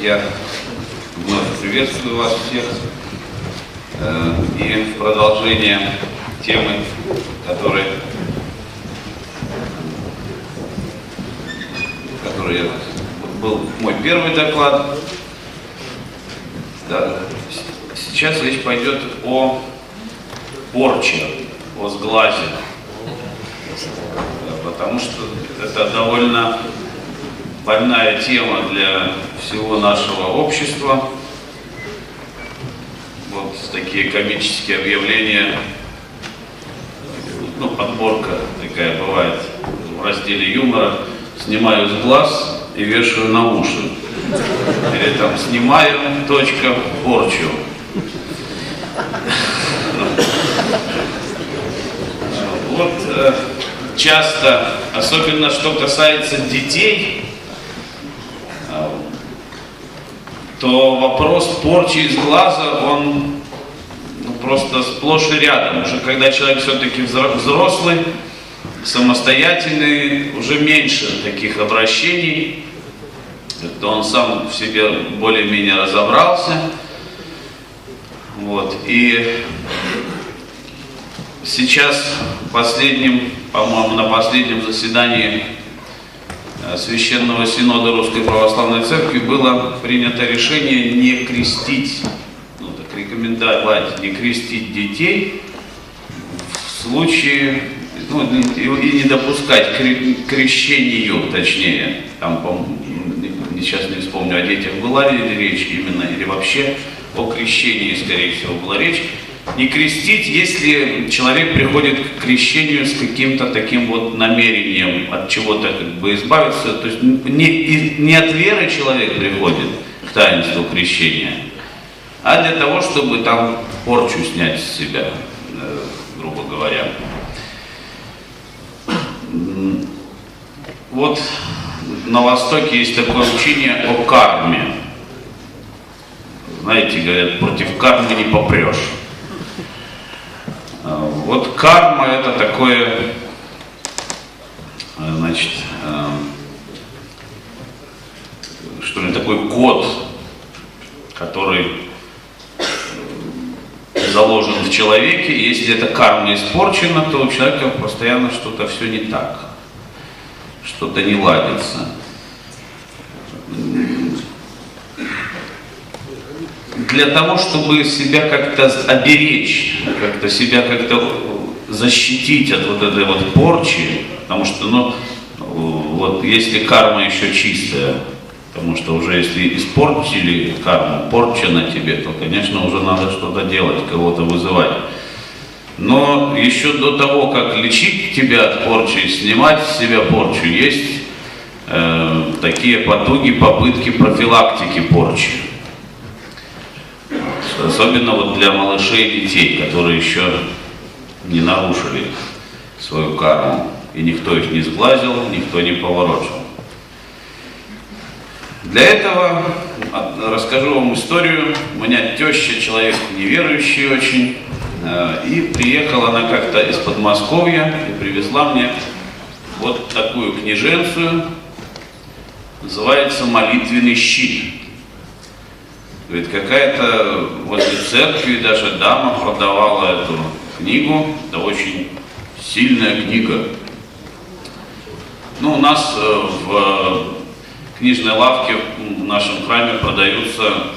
Я вновь приветствую вас всех. Э, И в продолжение темы, которой, который я- был мой первый доклад, да, сейчас речь пойдет о порче, о сглазе. Потому что это довольно больная тема для всего нашего общества. Вот такие комические объявления, ну, подборка такая бывает в разделе юмора. Снимаю с глаз и вешаю на уши. Или там снимаю, точка, порчу. Вот э, часто, особенно что касается детей, э, то вопрос порчи из глаза, он ну, просто сплошь и рядом. Уже когда человек все-таки взрослый, самостоятельный, уже меньше таких обращений. Это он сам в себе более-менее разобрался. Вот. И сейчас последним, по-моему, на последнем заседании Священного Синода Русской Православной Церкви было принято решение не крестить, ну так рекомендовать не крестить детей в случае, ну, и, не допускать к кре- крещению, точнее, там, не- сейчас не вспомню, о детях была ли речь именно, или вообще о крещении, скорее всего, была речь, не крестить, если человек приходит к крещению с каким-то таким вот намерением от чего-то как бы избавиться. То есть не, не от веры человек приходит к таинству крещения, а для того, чтобы там порчу снять с себя, э, грубо говоря. Вот на Востоке есть такое учение о карме. Знаете, говорят, против кармы не попрешь. А, Вот карма это такое, э, значит, э, что ли, такой код, который заложен в человеке. Если эта карма испорчена, то у человека постоянно что-то все не так, что-то не ладится. Для того, чтобы себя как-то оберечь, как-то себя как-то защитить от вот этой вот порчи, потому что, ну, вот если карма еще чистая, потому что уже если испортили карму, порча на тебе, то, конечно, уже надо что-то делать, кого-то вызывать. Но еще до того, как лечить тебя от порчи, снимать с себя порчу, есть э, такие потуги, попытки профилактики порчи. Особенно вот для малышей и детей, которые еще не нарушили свою карму. И никто их не сглазил, никто не поворочил. Для этого расскажу вам историю. У меня теща, человек неверующий очень, э, и приехала она как-то из Подмосковья и привезла мне вот такую книженцию, называется «Молитвенный щит». Говорит, какая-то возле церкви даже дама продавала эту книгу. Это очень сильная книга. Ну, у нас э, в книжной лавке в нашем храме продаются,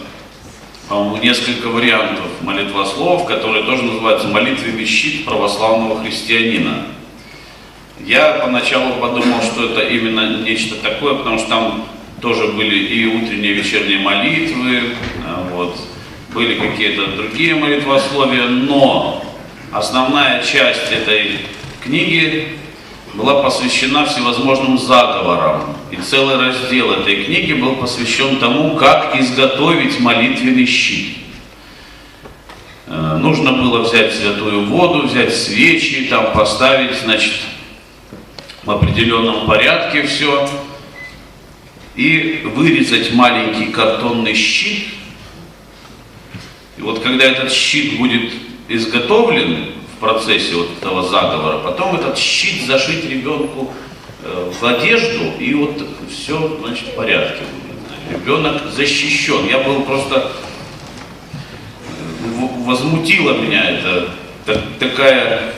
по-моему, несколько вариантов молитвословов, которые тоже называются «Молитвенный щит православного христианина». Я поначалу подумал, что это именно нечто такое, потому что там тоже были и утренние, и вечерние молитвы, вот, были какие-то другие молитвословия, но основная часть этой книги была посвящена всевозможным заговорам. И целый раздел этой книги был посвящен тому, как изготовить молитвенный щит. Э, Нужно было взять святую воду, взять свечи, там поставить, значит, в определенном порядке все, и вырезать маленький картонный щит. И вот когда этот щит будет изготовлен в процессе вот этого заговора, потом этот щит зашить ребенку э, в одежду, и вот все, значит, в порядке будет. ребенок защищен. Я был просто... Возмутила меня это такая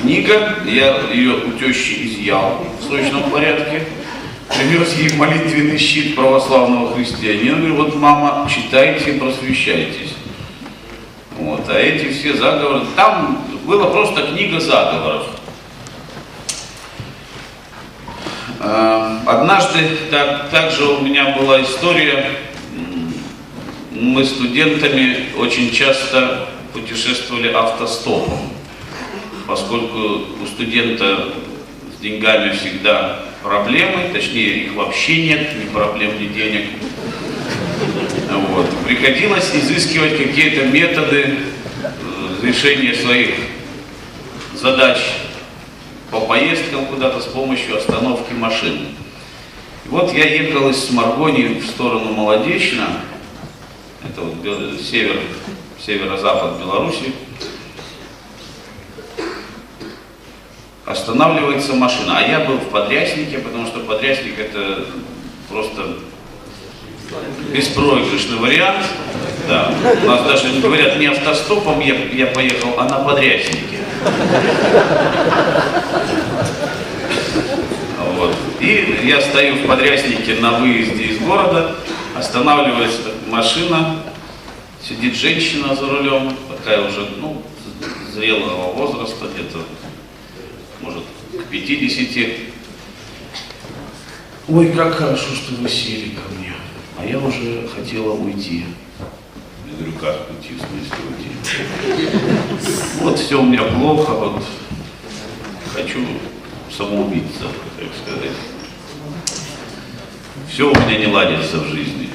книга, я ее у тещи изъял в срочном порядке, привез ей молитвенный щит православного христианина, говорю, вот мама, читайте, просвещайтесь. Вот, а эти все заговоры, там была просто книга заговоров. А, однажды так, также у меня была история, мы студентами очень часто путешествовали автостопом, поскольку у студента с деньгами всегда проблемы, точнее их вообще нет, ни проблем, ни денег. Вот. Приходилось изыскивать какие-то методы э, решения своих задач по поездкам куда-то с помощью остановки машин. И вот я ехал из Сморгони в сторону Молодечно, это вот север, северо-запад Беларуси, останавливается машина. А я был в подряснике, потому что подрясник это просто беспроигрышный вариант. Да. У нас даже говорят не автостопом я, я поехал, а на подряснике. Вот. И я стою в подряснике на выезде из города, останавливается машина, сидит женщина за рулем, такая уже, ну, зрелого возраста, где-то, может, к 50. Ой, как хорошо, что вы сели ко мне. А я уже хотела уйти. Я говорю, как уйти, в смысле уйти? Вот все у меня плохо, вот хочу самоубийца, так сказать. Все у меня не ладится в жизни.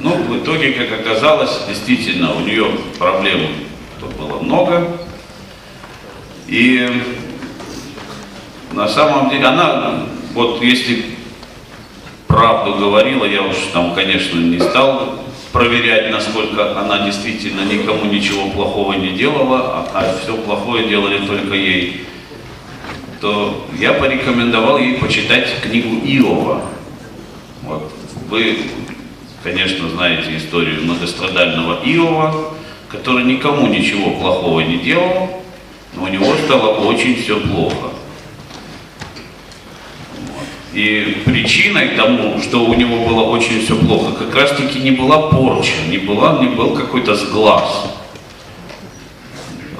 Ну, в итоге, как оказалось, действительно, у нее проблем было много. И на самом деле она, вот если правду говорила, я уж там, конечно, не стал проверять, насколько она действительно никому ничего плохого не делала, а, все плохое делали только ей, то я порекомендовал ей почитать книгу Иова. Вот. Вы, конечно, знаете историю многострадального Иова, который никому ничего плохого не делал, но у него стало очень все плохо. И причиной тому, что у него было очень все плохо, как раз таки не была порча, не, была, не был какой-то сглаз.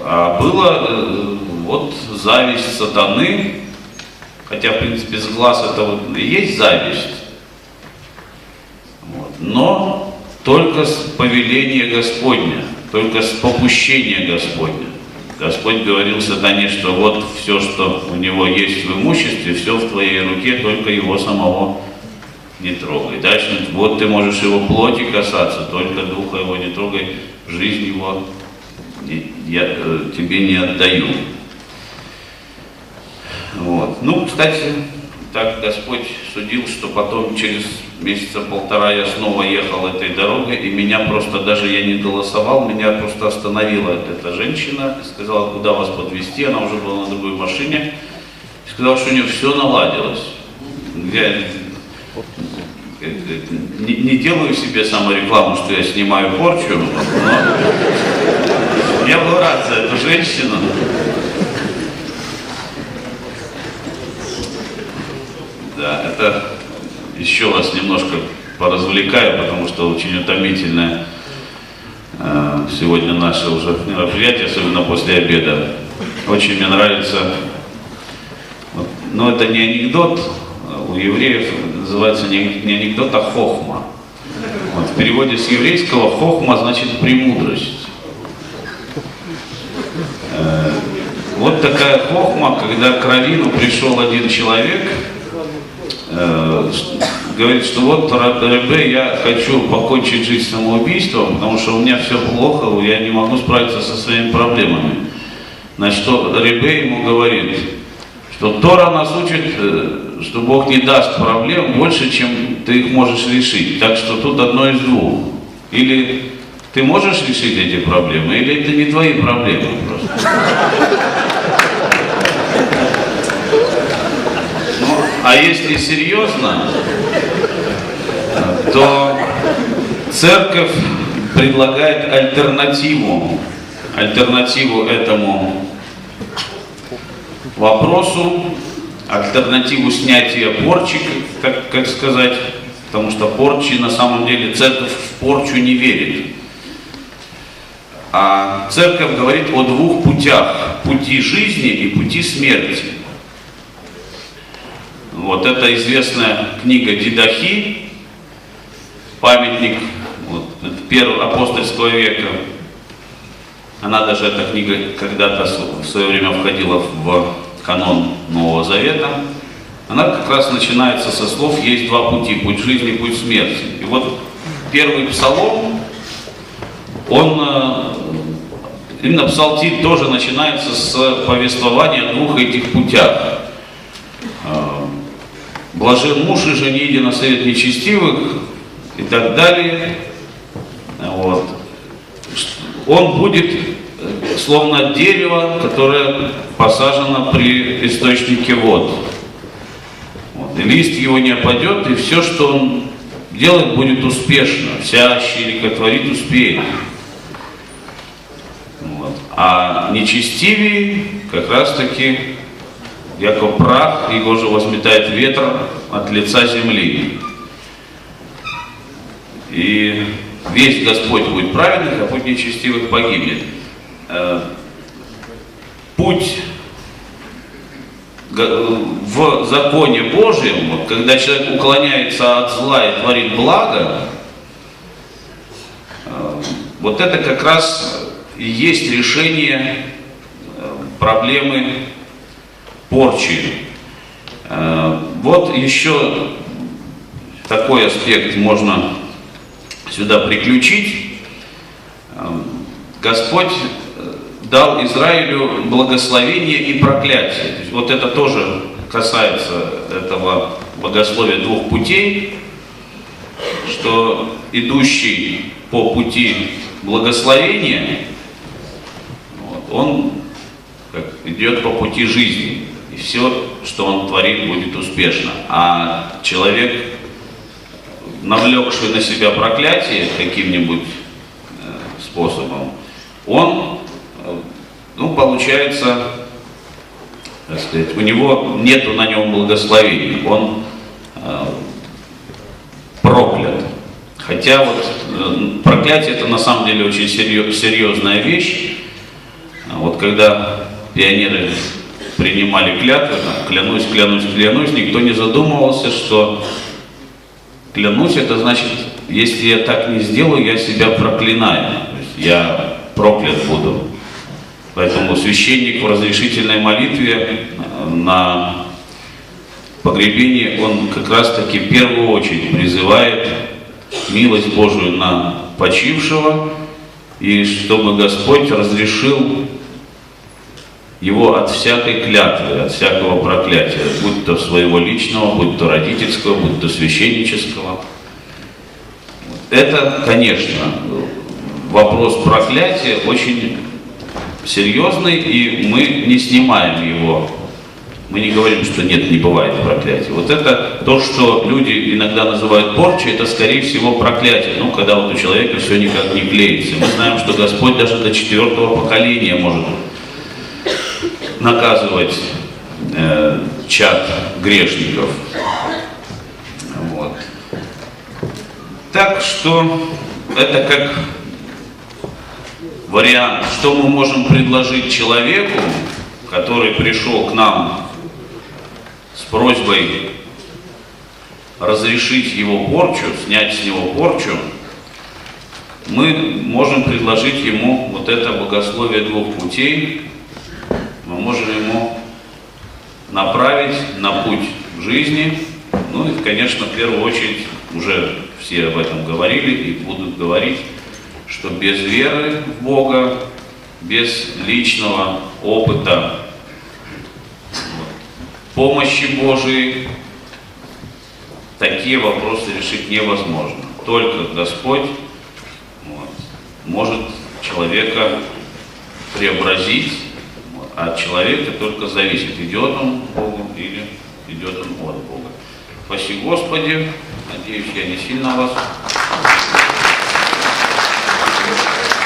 А была э, вот зависть сатаны, хотя, в принципе, сглаз это вот и есть зависть, вот. но только с повеления Господня, только с попущения Господня. Господь говорил сатане, что вот все, что у него есть в имуществе, все в твоей руке, только его самого не трогай. Дальше, вот ты можешь его плоти касаться, только духа его не трогай, жизнь его я э, тебе не отдаю. Вот. Ну, кстати, так Господь судил, что потом через месяца полтора я снова ехал этой дорогой, и меня просто, даже я не голосовал, меня просто остановила эта женщина, сказала, куда вас подвезти, она уже была на другой машине, сказала, что у нее все наладилось. Я не, не делаю себе саморекламу, что я снимаю порчу, но я был рад за эту женщину. Да, это еще вас немножко поразвлекаю, потому что очень утомительное э, сегодня наше уже мероприятие, особенно после обеда. Очень мне нравится, но это не анекдот, у евреев называется не, не анекдот, а хохма. Вот, в переводе с еврейского хохма значит премудрость. Э, вот такая хохма, когда к Равину пришел один человек, Э, говорит, что вот Ребе, я хочу покончить жизнь самоубийством, потому что у меня все плохо, я не могу справиться со своими проблемами. Значит, что Ребе ему говорит, что Тора нас учит, э, что Бог не даст проблем больше, чем ты их можешь решить. Так что тут одно из двух. Или ты можешь решить эти проблемы, или это не твои проблемы просто. А если серьезно, то церковь предлагает альтернативу, альтернативу этому вопросу, альтернативу снятия порчи, как, как сказать, потому что порчи на самом деле церковь в порчу не верит. А церковь говорит о двух путях, пути жизни и пути смерти. Вот это известная книга Дидахи, памятник вот, первого апостольского века. Она даже, эта книга, когда-то в свое время входила в канон Нового Завета. Она как раз начинается со слов «Есть два пути, путь жизни путь смерти». И вот первый псалом, он, э, именно псалтирь тоже начинается с повествования о двух этих путях. Блажен муж и жене на совет нечестивых и так далее. Вот. Он будет э, словно дерево, которое посажено при источнике вод. Вот. И лист его не опадет, и все, что он делает, будет успешно. Вся щелика творит успеет. Вот. А нечестивые как раз таки яко прах, его же возметает ветер от лица земли. И весь Господь будет праведных, а путь нечестивых погибнет. Э, путь в законе Божьем, вот, когда человек уклоняется от зла и творит благо, э, вот это как раз и есть решение э, проблемы порчи. Э, вот еще такой аспект можно сюда приключить. Э, Господь дал Израилю благословение и проклятие. Вот это тоже касается этого богословия двух путей, что идущий по пути благословения, он идет по пути жизни и все, что он творит, будет успешно. А человек, навлекший на себя проклятие каким-нибудь э, способом, он, э, ну, получается, так сказать, у него нету на нем благословения, он э, проклят. Хотя вот проклятие это на самом деле очень серьезная вещь. Вот когда пионеры принимали клятвы, там, клянусь, клянусь, клянусь, никто не задумывался, что клянусь, это значит, если я так не сделаю, я себя проклинаю. Я проклят буду. Поэтому священник в разрешительной молитве э, на погребении, он как раз таки в первую очередь призывает милость Божию на почившего, и чтобы Господь разрешил его от всякой клятвы, от всякого проклятия, будь то своего личного, будь то родительского, будь то священнического. Это, конечно, вопрос проклятия очень серьезный, и мы не снимаем его. Мы не говорим, что нет, не бывает проклятия. Вот это то, что люди иногда называют порчей, это скорее всего проклятие. Ну, когда вот у человека все никак не клеится. Мы знаем, что Господь даже до четвертого поколения может наказывать э, чад грешников. Вот. Так что это как вариант, что мы можем предложить человеку, который пришел к нам с просьбой разрешить его порчу, снять с него порчу, мы можем предложить ему вот это богословие двух путей, можем ему направить на путь в жизни. Ну и, конечно, в первую очередь, уже все об этом говорили и будут говорить, что без веры в Бога, без личного опыта помощи Божией, такие вопросы решить невозможно. Только Господь вот, может человека преобразить от человека только зависит, идет он к Богу или идет он от Бога. Спаси Господи, надеюсь, я не сильно вас